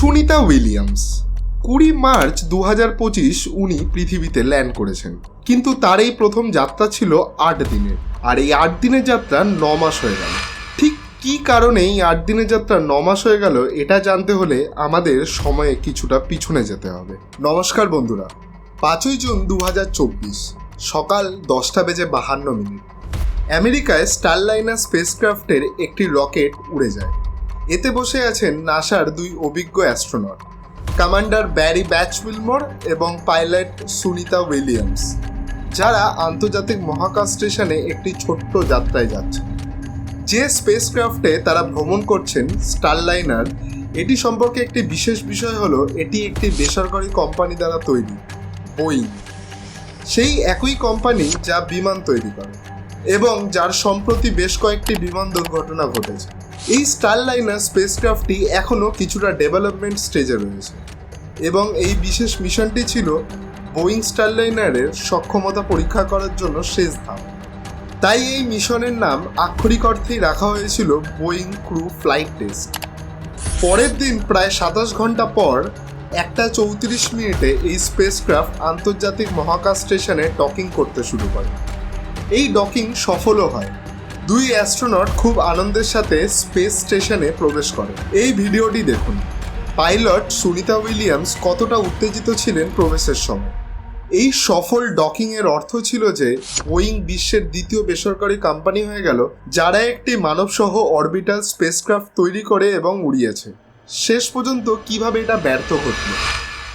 Sunita Williams. কুড়ি March দু হাজার পঁচিশ উনি পৃথিবীতে ল্যান্ড করেছেন। কিন্তু তার এই প্রথম যাত্রা ছিল আট দিনের। আর এই আট দিনের যাত্রা ন মাস হয়ে গেল। ঠিক কী কারণে এই আট দিনের যাত্রা ন মাস হয়ে গেল, এটা জানতে হলে আমাদের সময়ে কিছুটা পিছনে যেতে হবে। নমস্কার বন্ধুরা, পাঁচই জুন দু হাজার চব্বিশ, সকাল দশটা বেজে বাহান্ন মিনিট। আমেরিকায় স্টারলাইনার স্পেসক্রাফটের একটি রকেট উড়ে যায়। এতে বসে আছেন নাসার দুই অভিজ্ঞ astronaut commander Barry Butch Wilmore এবং পাইলট সুনিতা উইলিয়ামস, যারা আন্তর্জাতিক মহাকাশ স্টেশনে একটি ছোট্ট যাত্রায় যাচ্ছে যে স্পেসক্রাফটে তারা ভ্রমণ করছেন স্টারলাইনার এটি সম্পর্কে একটি বিশেষ বিষয় হলো, এটি একটি বেসরকারি কোম্পানি দ্বারা তৈরি বোয়িং সেই একই কোম্পানি যা বিমান তৈরি করে। এবং যার সম্প্রতি বেশ কয়েকটি বিমান দুর্ঘটনা ঘটেছে। এই স্টারলাইনার স্পেসক্রাফটটি এখনও কিছুটা ডেভেলপমেন্ট স্টেজে রয়েছে এবং এই বিশেষ মিশনটি ছিল বোয়িং স্টারলাইনারের সক্ষমতা পরীক্ষা করার জন্য শেষ ধাপ। তাই এই মিশনের নাম আক্ষরিক অর্থেই রাখা হয়েছিল বোয়িং ক্রু ফ্লাইট টেস্ট পরের দিন প্রায় সাতাশ ঘণ্টা পর একটা চৌত্রিশ মিনিটে এই স্পেসক্রাফট আন্তর্জাতিক মহাকাশ স্টেশনে টকিং করতে শুরু করে। এই ডকিং সফলও হয়। দুই অ্যাস্ট্রোনট খুব আনন্দের সাথে স্পেস স্টেশনে প্রবেশ করে। এই ভিডিওটি দেখুন। পাইলট সুনিতা উইলিয়ামস কতটা উত্তেজিত ছিলেন প্রবেশের সময়। এই সফল ডকিংয়ের অর্থ ছিল যে বোয়িং বিশ্বের দ্বিতীয় বেসরকারি কোম্পানি হয়ে গেল, যারা একটি মানবসহ অরবিটাল স্পেসক্রাফট তৈরি করে এবং উড়িয়েছে। শেষ পর্যন্ত কীভাবে এটা ব্যর্থ ঘটল?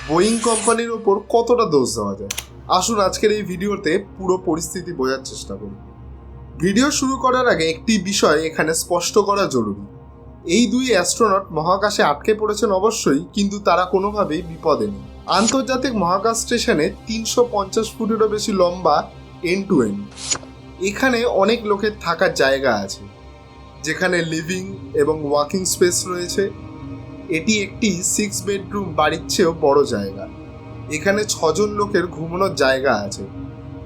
বোয়িং কোম্পানির ওপর কতটা দোষ দেওয়া যায়? আসুন আজকের এই ভিডিওতে পুরো পরিস্থিতি বোঝার চেষ্টা করি। ভিডিও শুরু করার আগে একটি বিষয় এখানে স্পষ্ট করা জরুরি। এই দুই অ্যাস্ট্রোনট মহাকাশে আটকে পড়েছেন অবশ্যই, কিন্তু তারা কোনোভাবেই বিপদে নেই। আন্তর্জাতিক মহাকাশ স্টেশনে তিনশো পঞ্চাশ ফুটেরও বেশি লম্বা এন টু এন এখানে অনেক লোকের থাকার জায়গা আছে, যেখানে লিভিং এবং ওয়াকিং স্পেস রয়েছে। এটি একটি সিক্স বেডরুম বাড়ির চেয়েও বড় জায়গা। এখানে ছজন লোকের ঘুমানোর জায়গা আছে,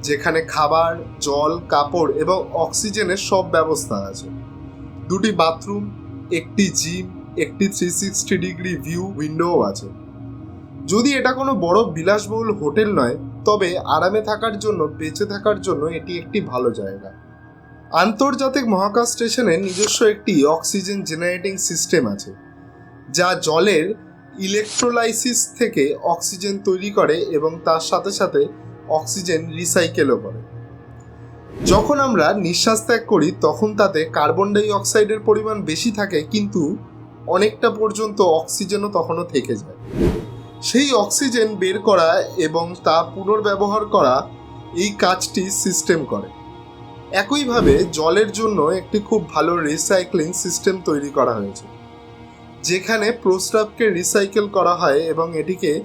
যেখানে খাবার, জল, কাপড় এবং অক্সিজেনের সব ব্যবস্থা আছে। দুটি বাথরুম, একটি জিম, একটি থ্রি সিক্সটি ডিগ্রি ভিউ উইন্ডোও আছে। যদি এটা কোনো বড় বিলাসবহুল হোটেল নয়, তবে আরামে থাকার জন্য, বেঁচে থাকার জন্য এটি একটি ভালো জায়গা। আন্তর্জাতিক মহাকাশ স্টেশনে নিজস্ব একটি অক্সিজেন জেনারেটিং সিস্টেম আছে। যা জলের ইলেকট্রোলাইসিস থেকে অক্সিজেন তৈরি করে এবং তার সাথে সাথে অক্সিজেন রিসাইকেলও করে। যখন আমরা নিঃশ্বাস ত্যাগ করি, তখন তাতে কার্বন ডাই অক্সাইডের পরিমাণ বেশি থাকে, কিন্তু অনেকটা পর্যন্ত অক্সিজেনও তখনও থেকে যায়। সেই অক্সিজেন বের করা এবং তা পুনর্ব্যবহার করা এই কাজটি সিস্টেম করে। একইভাবে জলের জন্য একটি খুব ভালো রিসাইক্লিং সিস্টেম তৈরি করা হয়েছে। যেখানে প্রস্রাবকে রিসাইকেল করা হয় এবং এটিকে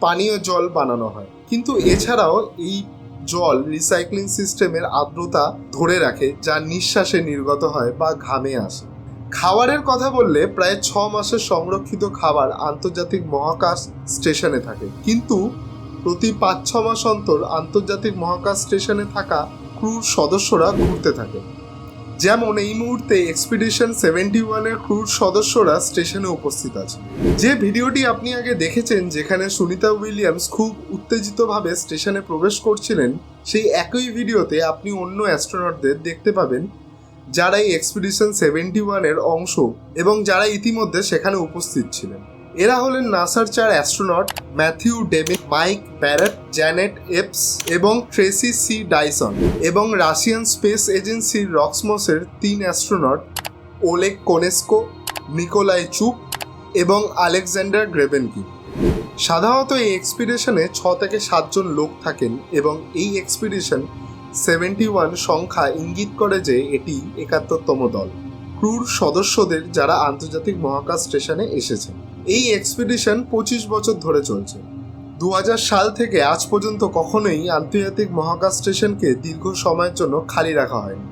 পানীয় জল বানানো হয়। কিন্তু এছাড়াও এই জল রিসাইক্লিং সিস্টেমের আর্দ্রতা ধরে রাখে, যা নিঃশ্বাসে নির্গত হয় বা ঘামে আসে। খাবারের কথা বললে প্রায় ছ মাসের সংরক্ষিত খাবার আন্তর্জাতিক মহাকাশ স্টেশনে থাকে। কিন্তু প্রতি পাঁচ ছ মাস অন্তর আন্তর্জাতিক মহাকাশ স্টেশনে থাকা ক্রুর সদস্যরা ঘুরতে থাকে। যেমন এই মুহূর্তে এক্সপিডিশন সেভেন্টি ওয়ানের ক্রুর সদস্যরা স্টেশনে উপস্থিত আছে। যে ভিডিওটি আপনি আগে দেখেছেন, যেখানে সুনিতা উইলিয়ামস খুব উত্তেজিতভাবে স্টেশনে প্রবেশ করছিলেন, সেই একই ভিডিওতে আপনি অন্য অ্যাস্ট্রোনটদের দেখতে পাবেন, যারা এই এক্সপিডিশন সেভেন্টি ওয়ানের অংশ এবং যারা ইতিমধ্যে সেখানে উপস্থিত ছিলেন। এরা হলেন নাসার চার astronaut, Matthew Dominick, Mike Barrett, Jeanette Epps এবং ট্রেসি সি ডাইসন এবং রাশিয়ান স্পেস এজেন্সির রক্সমসের তিন অ্যাস্ট্রোনট, ওলেক কোনেস্কো, নিকোলাই চুপ এবং আলেকজান্ডার গ্রেবেনকি সাধারণত এই এক্সপিডিশনে ছ থেকে সাতজন লোক থাকেন এবং এই এক্সপিডিশন সেভেন্টি ওয়ান সংখ্যা ইঙ্গিত করে যে এটি একাত্তরতম দল। ক্রুর সদস্যদের যারা আন্তর্জাতিক মহাকাশ স্টেশনে এসেছেন এই এক্সপিডিশন পঁচিশ বছর ধরে চলছে। দু হাজার সাল থেকে আজ পর্যন্ত কখনোই আন্তর্জাতিক মহাকাশ স্টেশনকে দীর্ঘ সময়ের জন্য খালি রাখা হয়নি।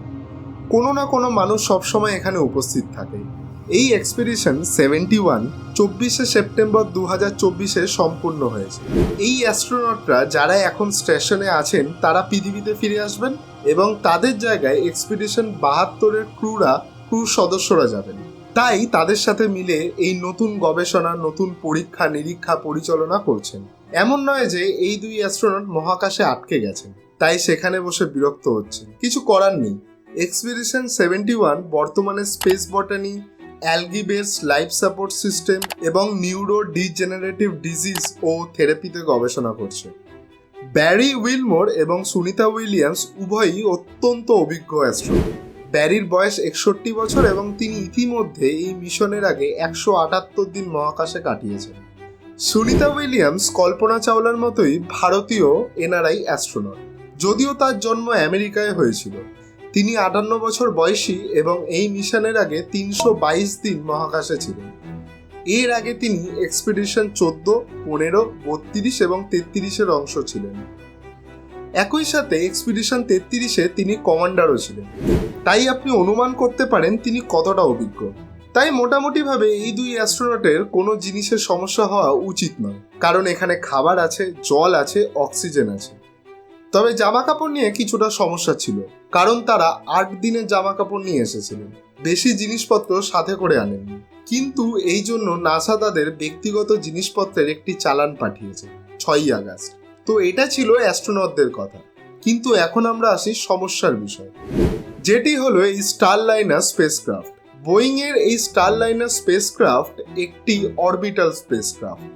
কোনো না কোনো মানুষ সবসময় এখানে উপস্থিত থাকে। এই এক্সপিডিশন সেভেন্টি ওয়ান চব্বিশে সেপ্টেম্বর দু হাজার চব্বিশে সম্পূর্ণ হয়েছে। এই অ্যাস্ট্রোনটরা যারা এখন স্টেশনে আছেন, তারা পৃথিবীতে ফিরে আসবেন এবং তাদের জায়গায় এক্সপিডিশন বাহাত্তরের ক্রুরা ক্রু সদস্যরা যাবেন। তাই তাদের সাথে মিলে এই নতুন গবেষণা, নতুন পরীক্ষা, নিরীক্ষা, পরিচালনা করছেন। এমন নয় যে এই দুই অ্যাস্ট্রোনট মহাকাশে আটকে গেছেন। তাই সেখানে বসে বিরক্ত হচ্ছেন। কিছু করার নেই। এক্সপিডিশন সেভেন্টি ওয়ান বর্তমানে space botany algae based life support system এবং নিউরো ডিজেনারেটিভ ডিজিজ ও থেরাপিতে গবেষণা করছে। ব্যারি উইলমোর এবং সুনিতা উইলিয়ামস উভয়ই অত্যন্ত অভিজ্ঞ অ্যাস্ট্রোনট ব্যারির বয়স একষট্টি বছর এবং তিনি ইতিমধ্যে এই মিশনের আগে একশো আটাত্তর দিন মহাকাশে কাটিয়েছেন। সুনিতা উইলিয়ামস কল্পনা চাওলার মতোই ভারতীয় এনআরআই অ্যাস্ট্রোনট, যদিও তার জন্ম আমেরিকায় হয়েছিল। তিনি আটান্ন বছর বয়সী এবং এই মিশনের আগে তিনশো বাইশ দিন মহাকাশে ছিলেন। এর আগে তিনি এক্সপিডিশন চোদ্দ, পনেরো, বত্রিশ এবং তেত্রিশের অংশ ছিলেন। একই সাথে এক্সপিডিশন তেত্রিশে তিনি কমান্ডারও ছিলেন। তাই আপনি অনুমান করতে পারেন তিনি কতটা অভিজ্ঞ। তাই মোটামুটিভাবে এই দুই অ্যাস্ট্রোনটের কোনো জিনিসের সমস্যা হওয়া উচিত নয়, কারণ এখানে খাবার আছে, জল আছে, অক্সিজেন আছে। তবে জামা কাপড় নিয়ে কিছুটা সমস্যা ছিল, কারণ তারা আট দিনের জামা কাপড় নিয়ে এসেছিলেন বেশি জিনিসপত্র সাথে করে আনেননি। কিন্তু এই জন্য নাসা তাদের ব্যক্তিগত জিনিসপত্রের একটি চালান পাঠিয়েছে, ছয়ই আগস্ট। তো এটা ছিল অ্যাস্ট্রোনটদের কথা। কিন্তু এখন আমরা আসি সমস্যার বিষয়। যেটি হলো এই স্টার লাইনার স্পেসক্রাফট বোয়িং এর এই স্টার লাইনার স্পেসক্রাফট একটি অরবিটাল স্পেসক্রাফট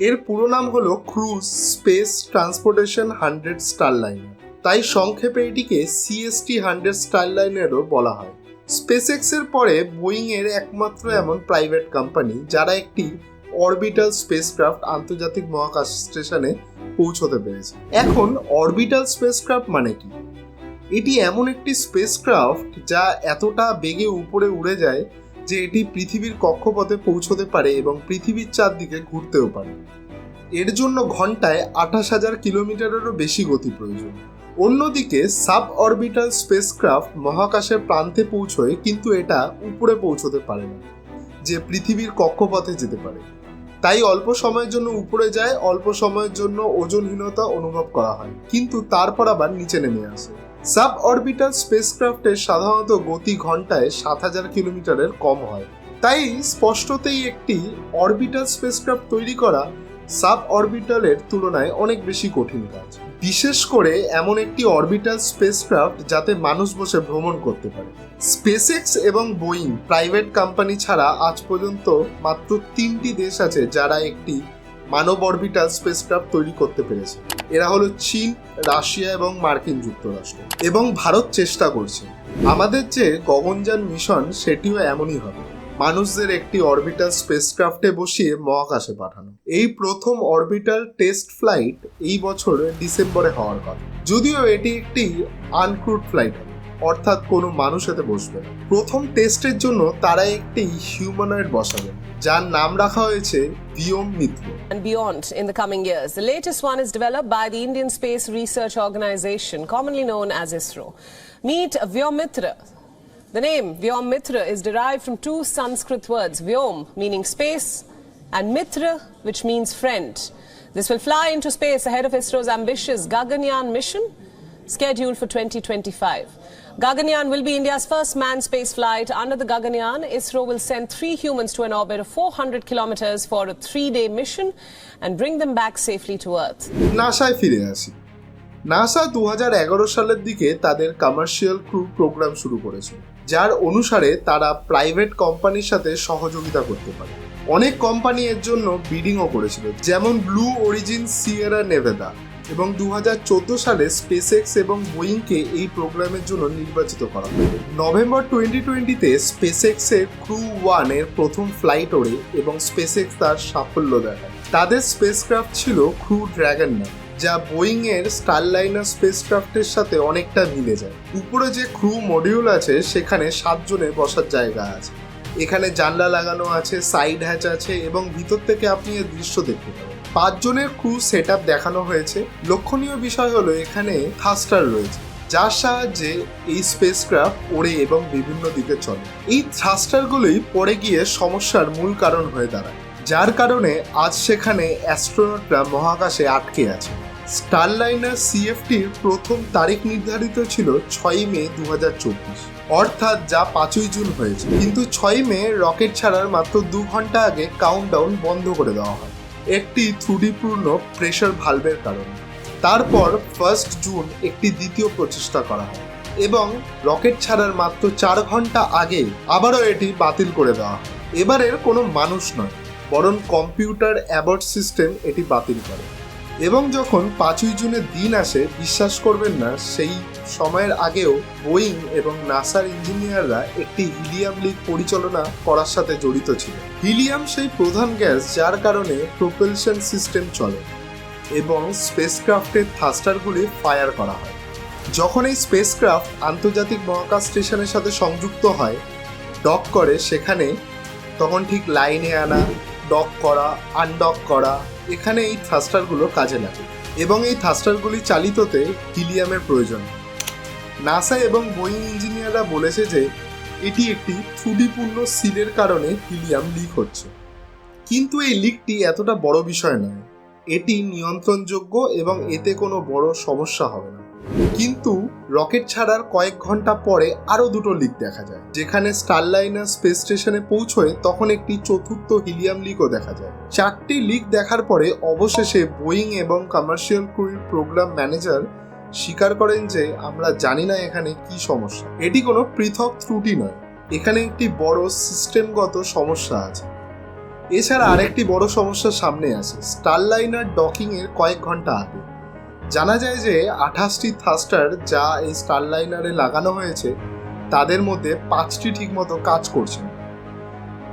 এর পুরো নাম হলো crew space transportation hundred Starliner তাই সংক্ষেপে এটিকে সিএসটি হান্ড্রেড স্টার লাইনারও বলা হয়। স্পেসএক্স এর পরে বোয়িং এর একমাত্র এমন প্রাইভেট কোম্পানি যারা একটি অরবিটাল স্পেসক্রাফট আন্তর্জাতিক মহাকাশ স্টেশনে পৌঁছতে পেরেছে। এখন অরবিটাল স্পেসক্রাফট মানে কি? এটি এমন একটি স্পেসক্রাফট যা এতটা বেগে উপরে উড়ে যায় যে এটি পৃথিবীর কক্ষপথে পৌঁছতে পারে এবং পৃথিবীর চারদিকে ঘুরতেও পারে। এর জন্য ঘন্টায় আঠাশ হাজার কিলোমিটারেরও বেশি গতি প্রয়োজন। অন্যদিকে সাব অরবিটাল স্পেসক্রাফট মহাকাশের প্রান্তে পৌঁছয়, কিন্তু এটা উপরে পৌঁছতে পারে না, যে পৃথিবীর কক্ষপথে যেতে পারে। তাই অল্প সময়ের জন্য উপরে যায়, অল্প সময়ের জন্য ওজনহীনতা অনুভব করা হয়। কিন্তু তারপর আবার নিচে নেমে আসে। সাব অরবিটাল স্পেসক্রাফটের সাধারণত গতি ঘন্টায় সাত হাজার কিলোমিটারের কম হয়। তাই স্পষ্টতেই একটি অরবিটাল স্পেসক্রাফট তৈরি করা সাব অরবিটালের তুলনায় অনেক বেশি কঠিন কাজ। বিশেষ করে এমন একটি অরবিটাল স্পেসক্রাফট যাতে মানুষ বসে ভ্রমণ করতে পারে। স্পেসএক্স এবং বোয়িং প্রাইভেট কোম্পানি ছাড়া আজ পর্যন্ত মাত্র তিনটি দেশ আছে যারা একটি মানব অরবিটাল স্পেসক্রাফট তৈরি করতে পেরেছে। এরা হলো চীন, রাশিয়া এবং মার্কিন যুক্তরাষ্ট্র। এবং ভারত চেষ্টা করছে। আমাদের যে গগনযান মিশন, সেটিও এমনই হবে। মানুষদের একটি অরবিটাল স্পেসক্রাফটে বসিয়ে মহাকাশে পাঠানো এই প্রথম অরবিটাল টেস্ট ফ্লাইট এই বছর ডিসেম্বরে হওয়ার কথা যদিও এটি একটি আনক্রুড ফ্লাইট অর্থাৎ কোনো মানুষ এতে বসবে প্রথম টেস্টের জন্য তারা একটি হিউম্যানয়েড বসাবেন যার নাম রাখা হয়েছে Vyom Mitra and beyond in the coming years. The latest one is developed by the Indian Space Research Organization, commonly known as ISRO. Meet Vyomitra. The name Vyomitra is derived from two Sanskrit words, Vyom meaning space and Mitra which means friend. This will fly into space ahead of ISRO's ambitious Gaganyaan mission scheduled for 2025. Gaganyaan will be India's first manned space flight. Under the Gaganyaan, ISRO will send three humans to an orbit of 400 kilometers for a three-day mission and bring them back safely to Earth. নাসায় ফিরে আসি NASA দু হাজার এগারো সালের দিকে তাদের commercial crew programme শুরু করেছিল, যার অনুসারে তারা প্রাইভেট কোম্পানির সাথে সহযোগিতা করতে পারে। অনেক কোম্পানি এর জন্য বিডিংও করেছিল, যেমন ব্লু অরিজিন সিয়েরা নেভেদা এবং দু হাজার চোদ্দ সালে স্পেসএক্স এবং বোয়িংকে এই প্রোগ্রামের জন্য নির্বাচিত করা হয়। নভেম্বর টোয়েন্টি টোয়েন্টিতে স্পেসএক্সের ক্রু ওয়ানের প্রথম ফ্লাইট ওড়ে এবং স্পেসএক্স তার সাফল্য দেখায়। তাদের স্পেসক্রাফট ছিল ক্রু ড্র্যাগন নাম। যা বোয়িং এর স্টারলাইনার স্পেসক্রাফটের সাথে অনেকটা মিলে যায়। উপরে যে ক্রু মডিউল আছে, সেখানে সাতজনের বসার জায়গা আছে। এখানে জানলা লাগানো আছে সাইড হ্যাচ আছে এবং ভিতর থেকে আপনি এর দৃশ্য দেখতে পাবেন। পাঁচজনের ক্রু সেট দেখানো হয়েছে। লক্ষণীয় বিষয় হলো এখানে থাস্টার রয়েছে, যার সাহায্যে এই স্পেসক্রাফট ওড়ে এবং বিভিন্ন দিকে চলে। এই থ্রাস্টারগুলোই পরে গিয়ে সমস্যার মূল কারণ হয়ে দাঁড়ায়, যার কারণে আজ সেখানে অ্যাস্ট্রোনটরা মহাকাশে আটকে আছে। স্টারলাইনার সিএফটির প্রথম তারিখ নির্ধারিত ছিল ছয়ই মে দু হাজার চব্বিশ। অর্থাৎ যা পাঁচই জুন হয়েছে। কিন্তু ছয় মে রকেট ছাড়ার মাত্র দু ঘণ্টা আগে কাউন্টডাউন বন্ধ করে দেওয়া হয়। একটি ত্রুটিপূর্ণ প্রেশার ভালভের কারণে। তারপর ফার্স্ট জুন একটি দ্বিতীয় প্রচেষ্টা করা হয়। এবং রকেট ছাড়ার মাত্র চার ঘণ্টা আগে আবারও এটি বাতিল করে দেওয়া হয়। এবারের কোনো মানুষ নয়, বরং কম্পিউটার অ্যাবর্ট সিস্টেম এটি বাতিল করে। এবং যখন পাঁচই জুনের দিন আসে, বিশ্বাস করবেন না, সেই সময়ের আগেও বোয়িং এবং নাসার ইঞ্জিনিয়াররা একটি হিলিয়াম লিক পরিচালনা করার সাথে জড়িত ছিল। হিলিয়াম সেই প্রধান গ্যাস যার কারণে প্রোপেলশন সিস্টেম চলে এবং স্পেসক্রাফটের থাস্টারগুলি ফায়ার করা হয়। যখন এই স্পেসক্রাফট আন্তর্জাতিক মহাকাশ স্টেশনের সাথে সংযুক্ত হয়, ডক করে সেখানে তখন ঠিক লাইনে আনা, ডক করা, আনডক করা এখানে এই থাস্টারগুলো কাজে লাগে এবং এই থাস্টারগুলি চালিততে হিলিয়ামের প্রয়োজন। নাসা এবং বোয়িং ইঞ্জিনিয়াররা বলেছে যে, এটি একটি ত্রুটিপূর্ণ সিলের কারণে হিলিয়াম লিক হচ্ছে। কিন্তু এই লিকটি এতটা বড় বিষয় নয়। এটি নিয়ন্ত্রণযোগ্য এবং এতে কোনো বড় সমস্যা হবে না। কিন্তু রকেট ছাড়ার কয়েক ঘণ্টা পরে আরও দুটো লিক দেখা যায়। যেখানে স্টারলাইনার স্পেস স্টেশনে পৌঁছয় তখন একটি চতুর্থ হিলিয়াম লিকও দেখা যায়। চারটি লিক দেখার পরে অবশেষে বোয়িং এবং কমার্শিয়াল ক্রুর প্রোগ্রাম ম্যানেজার স্বীকার করেন যে আমরা জানি না এখানে কি সমস্যা। এটি কোনো পৃথক ত্রুটি নয়। এখানে একটি বড় সিস্টেমগত সমস্যা আছে। এছাড়া আরেকটি বড় সমস্যা সামনে আসে। স্টারলাইনার ডকিং এর কয়েক ঘণ্টা আগে। জানা যায় যে আঠাশটি থাস্টার যা এই স্টারলাইনারে লাগানো হয়েছে, তাদের মধ্যে পাঁচটি ঠিকমতো কাজ করছে।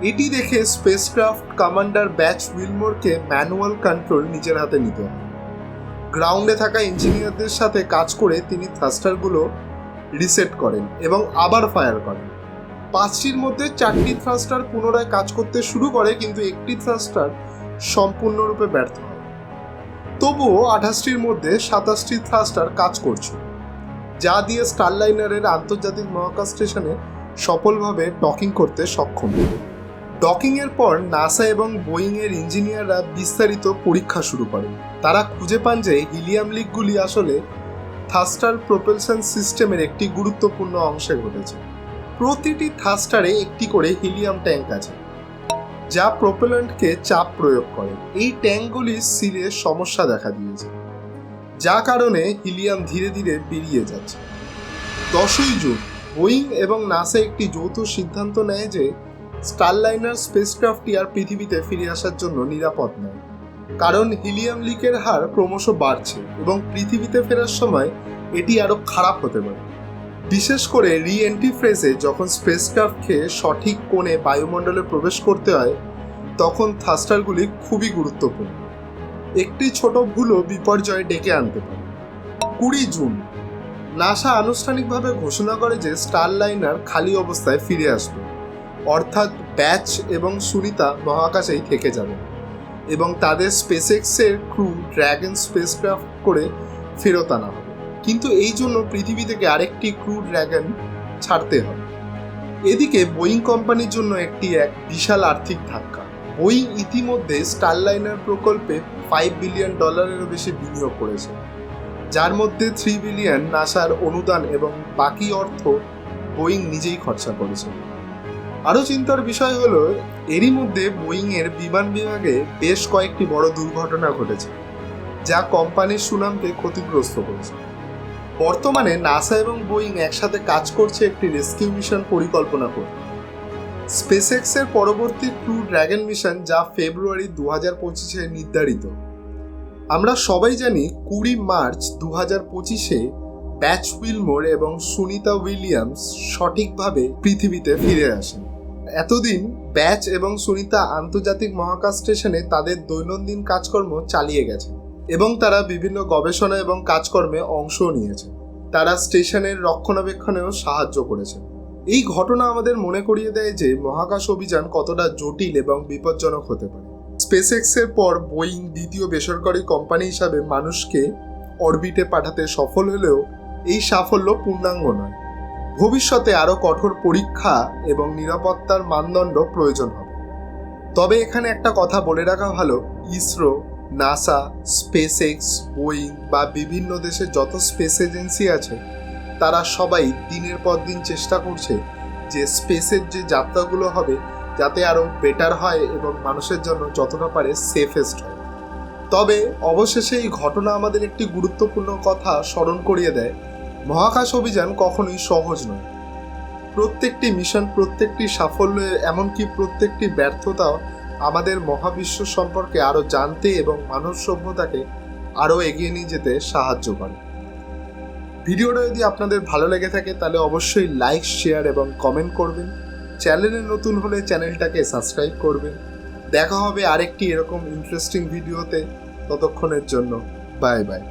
এটি দেখে স্পেসক্রাফট কমান্ডার ব্যাচ উইলমোরকে ম্যানুয়াল কন্ট্রোল নিজের হাতে নিতে হয়। গ্রাউন্ডে থাকা ইঞ্জিনিয়ারদের সাথে কাজ করে তিনি থাস্টারগুলো রিসেট করেন এবং আবার ফায়ার করেন। পাঁচটির মধ্যে চারটি থ্রাস্টার পুনরায় কাজ করতে শুরু করে, কিন্তু একটি থ্রাস্টার সম্পূর্ণরূপে ব্যর্থ তবুও আঠাশটির মধ্যে সাতাশটি থ্রাস্টার কাজ করছে, যা দিয়ে স্টারলাইনারের আন্তর্জাতিক মহাকাশ স্টেশনে সফলভাবে ডকিং করতে সক্ষম। ডকিং এর পর নাসা এবং বোয়িং এর ইঞ্জিনিয়াররা বিস্তারিত পরীক্ষা শুরু করেন। তারা খুঁজে পান যে হিলিয়াম লিকগুলি আসলে থাস্টার প্রোপেলশন সিস্টেমের একটি গুরুত্বপূর্ণ অংশে ঘটেছে। প্রতিটি থাস্টারে একটি করে হিলিয়াম ট্যাঙ্ক আছে। যা প্রোপেলেন্টকে চাপ প্রয়োগ করে। এই ট্যাঙ্কগুলির সিলে সমস্যা দেখা দিয়েছে, যা কারণে হিলিয়াম ধীরে ধীরে বেরিয়ে যাচ্ছে। দশই জুন, বোয়িং এবং নাসা একটি যৌথ সিদ্ধান্ত নেয় যে স্টারলাইনার স্পেসক্রাফটটি আর পৃথিবীতে ফিরে আসার জন্য নিরাপদ নয়, কারণ হিলিয়াম লিকের হার ক্রমশ বাড়ছে এবং পৃথিবীতে ফেরার সময় এটি আরও খারাপ হতে পারে। বিশেষ করে রি এন্ট্রি ফ্রেজে যখন স্পেসক্রাফটকে সঠিক কোণে বায়ুমণ্ডলে প্রবেশ করতে হয়, তখন থাস্টারগুলি খুবই গুরুত্বপূর্ণ। একটি ছোট ভুলও বিপর্যয় ডেকে আনতে পারে। কুড়ি জুন, নাসা আনুষ্ঠানিকভাবে ঘোষণা করে যে স্টার লাইনার খালি অবস্থায় ফিরে আসবে। অর্থাৎ ব্যাচ এবং সুনিতা মহাকাশেই থেকে যাবে এবং তাদের স্পেসএক্সের ক্রু ড্র্যাগন স্পেসক্রাফট করে ফেরত আনা হবে। কিন্তু এই জন্য পৃথিবী থেকে আরেকটি ক্রু ড্র্যাগন ছাড়তে হবে। এদিকে বোয়িং কোম্পানির জন্য একটি এক বিশাল আর্থিক ধাক্কা। বোয়িং ইতিমধ্যে স্টারলাইনার প্রকল্পে ফাইভ বিলিয়ন ডলারেরও বেশি বিনিয়োগ করেছে, যার মধ্যে থ্রি বিলিয়ন নাসার অনুদান এবং বাকি অর্থ বোয়িং নিজেই খরচা করেছে। আরও চিন্তার বিষয় হলো, এরই মধ্যে বোয়িংয়ের বিমান বিভাগে বেশ কয়েকটি বড় দুর্ঘটনা ঘটেছে, যা কোম্পানির সুনামকে ক্ষতিগ্রস্ত করেছে। বর্তমানে নাসা এবং বোয়িং একসাথে কাজ করছে একটি রেস্কিউ মিশন পরিকল্পনা করে। স্পেসএক্সের পরবর্তী ক্রু ড্র্যাগন মিশন যা ফেব্রুয়ারি দু হাজার পঁচিশে নির্ধারিত। আমরা সবাই জানি কুড়ি মার্চ দু হাজার পঁচিশে ব্যাচ উইলমোর এবং সুনিতা উইলিয়ামস সঠিকভাবে পৃথিবীতে ফিরে আসেন। এতদিন ব্যাচ এবং সুনিতা আন্তর্জাতিক মহাকাশ স্টেশনে তাদের দৈনন্দিন কাজকর্ম চালিয়ে গেছে এবং তারা বিভিন্ন গবেষণা এবং কাজকর্মে অংশও নিয়েছে। তারা স্টেশনের রক্ষণাবেক্ষণেও সাহায্য করেছে। এই ঘটনা আমাদের মনে করিয়ে দেয় যে, মহাকাশ অভিযান কতটা জটিল এবং বিপজ্জনক হতে পারে। স্পেসএক্সের পর বোয়িং দ্বিতীয় বেসরকারি কোম্পানি হিসাবে মানুষকে অরবিটে পাঠাতে সফল হলেও এই সাফল্য পূর্ণাঙ্গ নয়। ভবিষ্যতে আরও কঠোর পরীক্ষা এবং নিরাপত্তার মানদণ্ড প্রয়োজন হবে। তবে এখানে একটা কথা বলে রাখা ভালো, ISRO NASA SpaceX Boeing বা বিভিন্ন দেশের যত স্পেস এজেন্সি আছে, তারা সবাই দিনের পর দিন চেষ্টা করছে যে স্পেসের যে যাত্রাগুলো হবে যাতে আরও বেটার হয় এবং মানুষের জন্য যতটা পারে সেফেস্ট হয়। তবে অবশেষে এই ঘটনা আমাদের একটি গুরুত্বপূর্ণ কথা স্মরণ করিয়ে দেয়, মহাকাশ অভিযান কখনোই সহজ নয়। প্রত্যেকটি মিশন, প্রত্যেকটি সাফল্য, এমনকি প্রত্যেকটি ব্যর্থতাও আমাদের মহাবিশ্ব সম্পর্কে আরও জানতে এবং মানব সভ্যতাকে আরও এগিয়ে নিয়ে যেতে সাহায্য করে। ভিডিওটা যদি আপনাদের ভালো লেগে থাকে, তাহলে অবশ্যই লাইক শেয়ার এবং কমেন্ট করবেন। চ্যানেলে নতুন হলে চ্যানেলটাকে সাবস্ক্রাইব করবেন। দেখা হবে আরেকটি এরকম ইন্টারেস্টিং ভিডিওতে ততক্ষণের জন্য বাই বাই